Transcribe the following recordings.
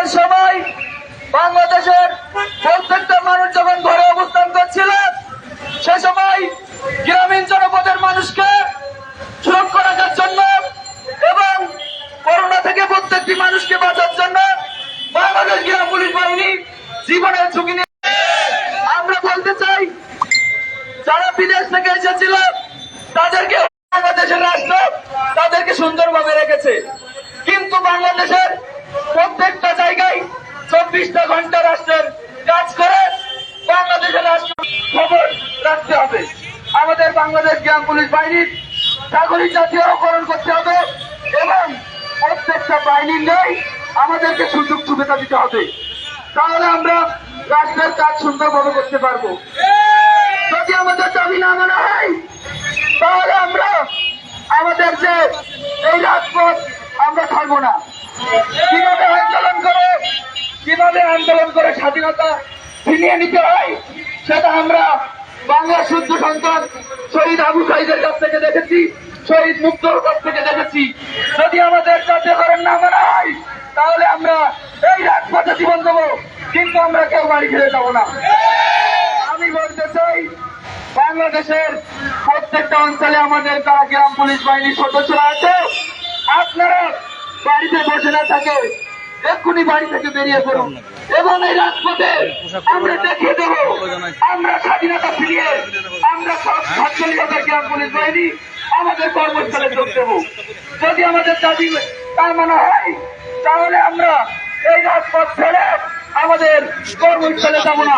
করোনার সময় বাংলাদেশের প্রত্যেকটা মানুষ যখন ঘরে অবস্থান করছিল, সে সময় গ্রামীণ জনপদের মানুষকে সুরক্ষা রাখার জন্য এবং করোনা থেকে প্রত্যেকটি মানুষকে বাঁচার জন্য বাংলাদেশ গ্রাম পুলিশ বাহিনী জীবনের ঝুঁকি নিয়ে। আমরা বলতে চাই, যারা বিদেশ থেকে এসেছিল, তাদেরকে বাংলাদেশের রাষ্ট্র তাদেরকে সুন্দরভাবে রেখেছে। কিন্তু বাংলাদেশের প্রত্যেকটা জায়গায় চব্বিশটা ঘণ্টা রাষ্ট্রের কাজ করে বাংলাদেশের রাষ্ট্র খবর রাখতে হবে। আমাদের বাংলাদেশ গ্রাম পুলিশ বাহিনীর নাগরিক জাতীয়করণ করতে হবে এবং প্রত্যেকটা বাহিনীর নেই আমাদেরকে সুযোগ সুবিধা দিতে হবে। তাহলে আমরা রাষ্ট্রের কাজ সুন্দরভাবে করতে পারব। যদি আমাদের দাবি না মানা হয়, তাহলে আমরা আমাদের যে এই রাজপথ আমরা ছাড়বো না। কীভাবে আন্দোলন করে, কীভাবে আন্দোলন করে স্বাধীনতা ফিরিয়ে নিতে হয়, সেটা আমরা বাংলা শুদ্ধ সন্তান শহীদ আবু সাইদের কাছ থেকে দেখেছি, শহীদ মুক্তর কাছ থেকে দেখেছি। যদি আমাদের কার্যকরণ না মানা তাহলে আমরা এই রাজপথে জীবন দেবো, কিন্তু আমরা কেউ বাড়ি ফিরে যাব না। আমি বলতে চাই, বাংলাদেশের প্রত্যেকটা অঞ্চলে আমাদের যারা গ্রাম পুলিশ বাহিনীর সদস্যরা আছে, আপনারা বাড়িতে বসে না থাকে, এক্ষুনি বাড়ি থেকে বেরিয়ে পড়ুন। এবং এই রাজপথে আমরা দেখিয়ে দেব, আমরা স্বাধীনতা ফিরিয়ে, আমরা সাতচল্লিশ হাজার গ্রাম পুলিশ বাহিনী আমাদের কর্মস্থলে যোগ দেব। যদি আমাদের দাবি তার মানে হয়, তাহলে আমরা এই রাজপথ ছেড়ে আমাদের কর্মস্থলে যাব না।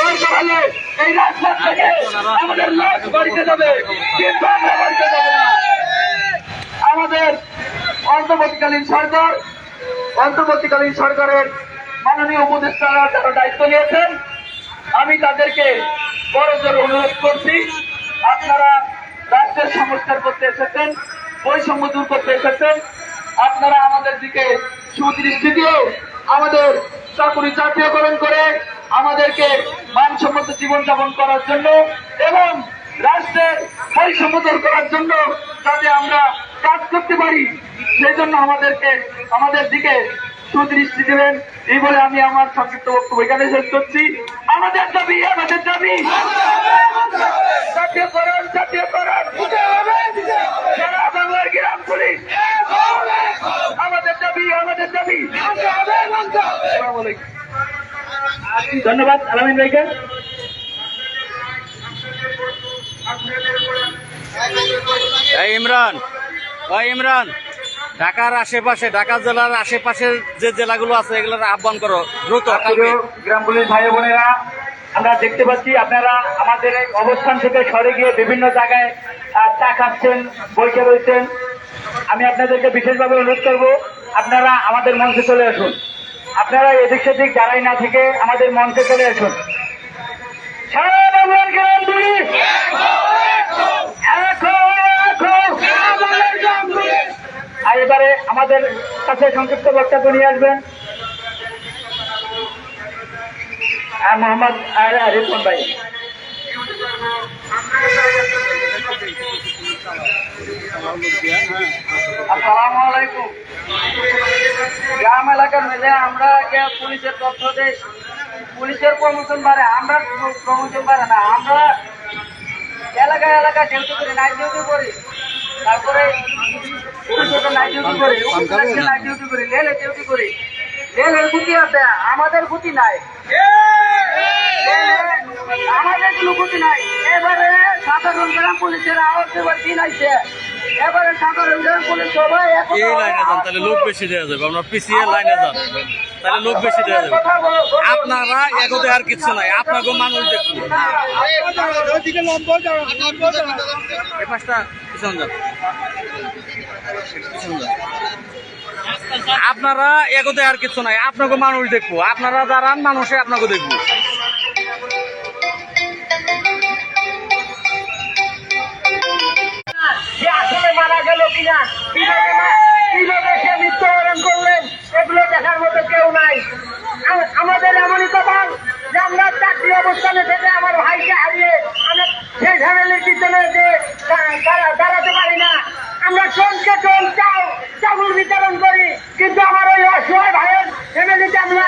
দরকার হলে এই রাজপথ থেকে আমাদের লাশ বাড়িতে যাবে, কিন্তু আমরা বাড়িতে যাব না। আমাদের অন্তর্বর্তীকালীন সরকার, অন্তর্বর্তীকালীন সরকারের মাননীয় উপদেষ্টারা যারা দায়িত্ব নিয়েছেন, আমি তাদেরকে বড় জোর অনুরোধ করছি, আপনারা রাষ্ট্রের সংস্কার করতে এসেছেন, বৈষম্য দূর করতে এসেছেন, আপনারা আমাদের দিকে সুদৃষ্টি দিয়ে আমাদের চাকুরি জাতীয়করণ করে আমাদেরকে মানসম্মত জীবনযাপন করার জন্য এবং রাষ্ট্রের দূর করার জন্য যাতে আমরা কাজ করতে পারি। সেই জন্য আমাদেরকে, আমাদের দিকে সুদৃষ্টি দেবেন। এই বলে আমি আমার সংক্ষিপ্ত বক্তব্য এখানে শেষ করছি। আমাদের দাবি আমাদের দাবি। আমাদের ধন্যবাদ, আলামিন ভাইকে। ইমরান। ওই ইমরান ঢাকার আশেপাশে ঢাকা জেলার আশেপাশের যে জেলাগুলো আছে এগুলোর আহ্বান করো দ্রুত কালকে। প্রিয় গ্রাম পুলিশ ভাই বোনেরা আমরা দেখতে পাচ্ছি আপনারা আমাদের অবস্থান থেকে সরে গিয়ে বিভিন্ন জায়গায় চা খাচ্ছেন বসে রয়েছেন। আমি আপনাদেরকে বিশেষভাবে অনুরোধ করব আপনারা আমাদের মঞ্চে চলে আসুন। আপনারা এদিক সেদিক যারাই না থেকে আমাদের মঞ্চে চলে আসুন। সারা বাংলার আর এবারে আমাদের কাছে সংক্ষিপ্ত বক্তব্য নিয়ে আসবেন। ভাই। গ্রাম এলাকার মিলে আমরা পুলিশের তথ্য দেই। পুলিশের প্রমোশন বাড়ে আমরা প্রমোশন বাড়ে না, আমরা এলাকায় এলাকায় ডিউটি করি নাইট ডিউটি করি তারপরে পুলিশের নাইট ডিউটি করি নাইট ডিউটি করি লেলে ডিউটি করি। লেলের গুটি আছে আমাদের গুটি নাই। আমাদের কোনো ক্ষতি নাই। এবারে সাধারণ গ্রাম পুলিশের আওয়াজ দেবার দিন আইছে। এবারে সাধারণ গ্রাম পুলিশ সবাই এই লাইনে যান তাহলে লোক বেশি দেওয়া যাবে। আমরা পিছিয়ে লাইনে যান। তাহলে লোক বেশি দেওয়া যাবে। কথা বলো, বলো। আপনারা এগোতে আর কিছু নাই। আপনাকে মানুষ দেখুন। এই পাঁচটা আপনারা এগোতে আর কিছু নাই আপনাকে মানুষ দেখব। আপনারা দাঁড়ান মানুষে আপনাকে দেখব। মারা গেল কিনা কীভাবে মা- কীভাবে সে মৃত্যুবরণ করলেন এগুলো দেখার মতো কেউ নাই আ- আমাদের এমনই কপাল যে আমরা চাকরি অবস্থানে থেকে আমার ভাইকে হারিয়ে আমরা সেই ফ্যামিলির পিছনে যে দা- দাঁড়া- দাঁড়াতে পারি না আমরা চলকে চল চাও চাউল বিতরণ করি কিন্তু আমার ওই অসহায় ভাইয়ের ফ্যামিলিতে আমরা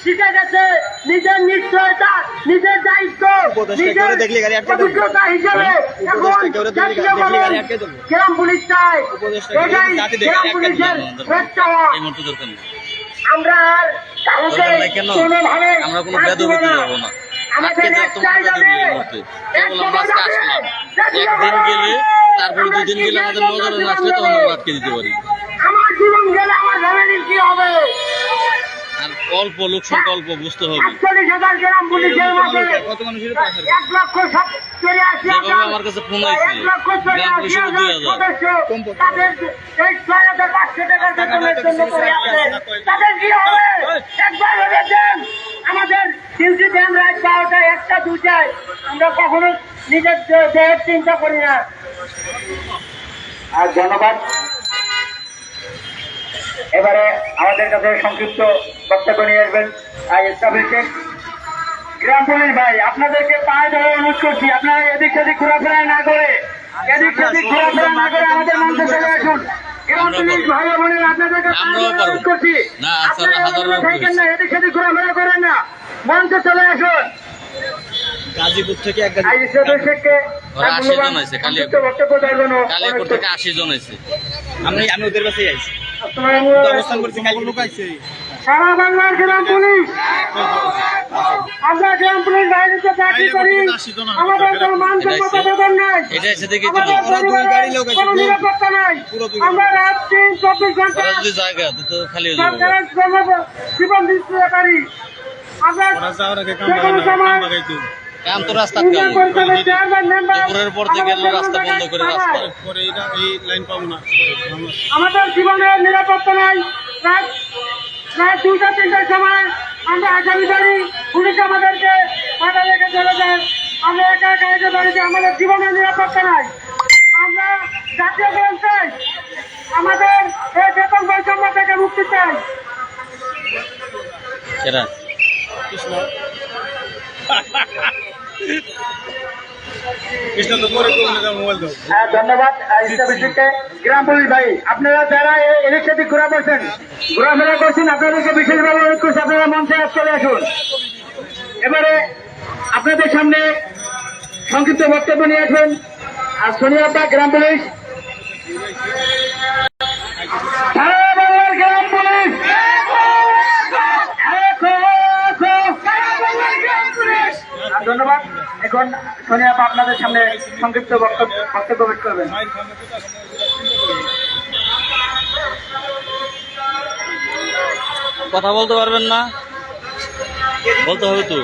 শিখে গেছে নিজের নিশ্চয়তা নিজের দায়িত্ব উপদেষ্টা নিজের কেউ দেখলে গাড়ি আটকে দেবো। অভিজ্ঞতা হিসেবে এখন উপদেষ্টা কেউ দেখলে জাতীয় দেখলে বলেন, গাড়ি আটকে দেবো। গ্রাম পুলিশ দেখলে গ্রাম পুলিশের আমরা কেন? আমরা কোনো ছাড় বেদবিতে দিব না। আজকে যাওয়া তোমার বেদবি দাবি, এই মুহূর্তে। আজকে আসলাম। একদিন গেলে তারপরে দুদিন গেলে আমাদের নজরে না আসলে তখন আমরা আটকে দিতে পারি আমার জীবন গেলে আমার ফ্যামিলির কি হবে আর অল্প লোক সংখ্যা অল্প বুঝতে হবে। কত মানুষের যেভাবে আমার কাছে ফোন গ্রাম পুলিশের দুই হাজার। আমাদের ডিউটি রাত বারোটায় একটা দুটায়। আমরা কখনো নিজের দেহের চিন্তা করি না। আর ধন্যবাদ। এবারে আমাদের কাছে সংক্ষিপ্ত বক্তব্য নিয়ে আসবেন আই এস্টাবলিশেন গ্রাম পুলিশ ভাই আপনাদেরকে পায়ে ধরে অনুরোধ করছি আপনারা এদিক সেদিক ঘোরাফেরা না করে এদিক সেদিক ঘোরাফেরা না করে আমাদের মঞ্চে চলে আসুন। গ্রাম পুলিশ ভাই বোনের আপনাদেরকে পায়ে ধরে অনুরোধ করছি। আপনারা হাজারো এভাবে লোক থাকবেন না এদিক সেদিক ঘোরাফেরা করেন না মঞ্চে চলে আসুন। গাজীপুর থেকে এক গাড়ি আই এস্টাবলিশেনকে ওরা আশি জন আছে, কালিয়াকৈর। সংক্ষিপ্ত বক্তব্য দেওয়ার জন্য কালিয়াপুর থেকে আশি জন আছে আমি আমি ওদের কাছেই আইছি। সারা বাংলার গ্রাম পুলিশ। আমরা গ্রাম পুলিশ বাহিনীতে চাকরি করি। আমাদের কোনো মান সম্মত বেতন নাই। কোনো নিরাপত্তা নাই। আমরা রাত দিন চব্বিশ ঘণ্টা সরকারের জীবন দিতে পারি আমরা যে কোনো সময় কাম তো রাস্তা কাম দুপুরের পর থেকে রাস্তা বন্ধ করে রাস্তা পরে এটা এই লাইন পাবো না আমাদের জীবনের নিরাপত্তা নাই। রাত রাত দুইটা তিনটার সময় আমরা আগামী বাড়ি পুলিশ আমাদেরকে বাধা রেখে চলে যায়। আমরা একা একা এসে বাড়িতে আমাদের জীবনের নিরাপত্তা নাই। আমরা জাতীয় গ্রাম চাই। আমাদের এই বেতন বৈষম্য থেকে মুক্তি চাই। কৃষ্ণ তো পরে মোবাইল দাও হ্যাঁ ধন্যবাদ। ইস্টাবিশকে গ্রাম পুলিশ ভাই আপনারা যারা এ- এদিক সেদিক ঘোরা করছেন ঘোরাফেরা করছেন আপনাদেরকে বিশেষভাবে অনুরোধ করছি আপনারা মঞ্চে চলে আসুন। এবারে আপনাদের সামনে সংক্ষিপ্ত বক্তব্য নিয়ে আসবেন আর সোনিয়াপা গ্রাম পুলিশ। ধন্যবাদ। এখন সোনিয়াপা আপনাদের সামনে সংক্ষিপ্ত বক্তব্য করবেন। কথা বলতে পারবেন না। বলতে হবে তো।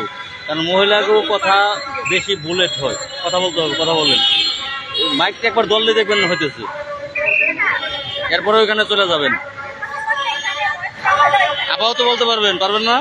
কারণ মহিলাকেও কথা বেশি বুলেট হয়। কথা বলতে হবে, কথা বলেন। মাইকটা একবার দললে দেখবেন না হইতেছে। এরপরে ওইখানে চলে যাবেন। আপাতত বলতে পারবেন পারবেন না?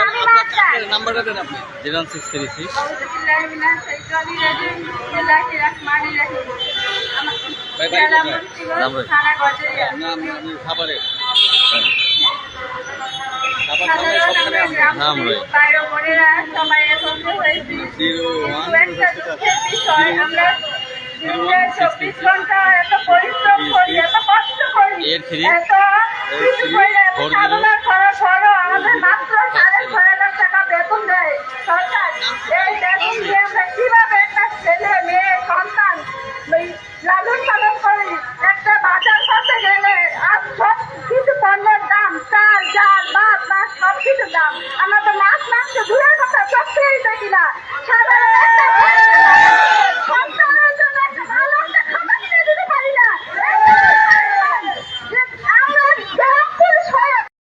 আমি মাস্টার। নাম্বারটা দেন আপনি। Zero six three six. Munshiganj, নাম রয়েছে। থানা গজরিয়া। খাবারে সাধারণ আমরা গ্রাম নাম পুলিশ রয়েছে। ভাই ও বোনেরা সবাই একত্রিত হয়েছি। কিন্তু একটা দুঃখের বিষয়, আমরা দিনে 24 ঘণ্টা এত পরিশ্রম করি, এত কষ্ট করি, এত কিছু করি, এত four zero, সাধনা আমাদের মাত্র সাড়ে ছয় হাজার টাকা বেতন দেয় সরকার। এই বেতন দিয়ে আমরা কীভাবে একটা ছেলে, মেয়ে, সন্তান লালন পালন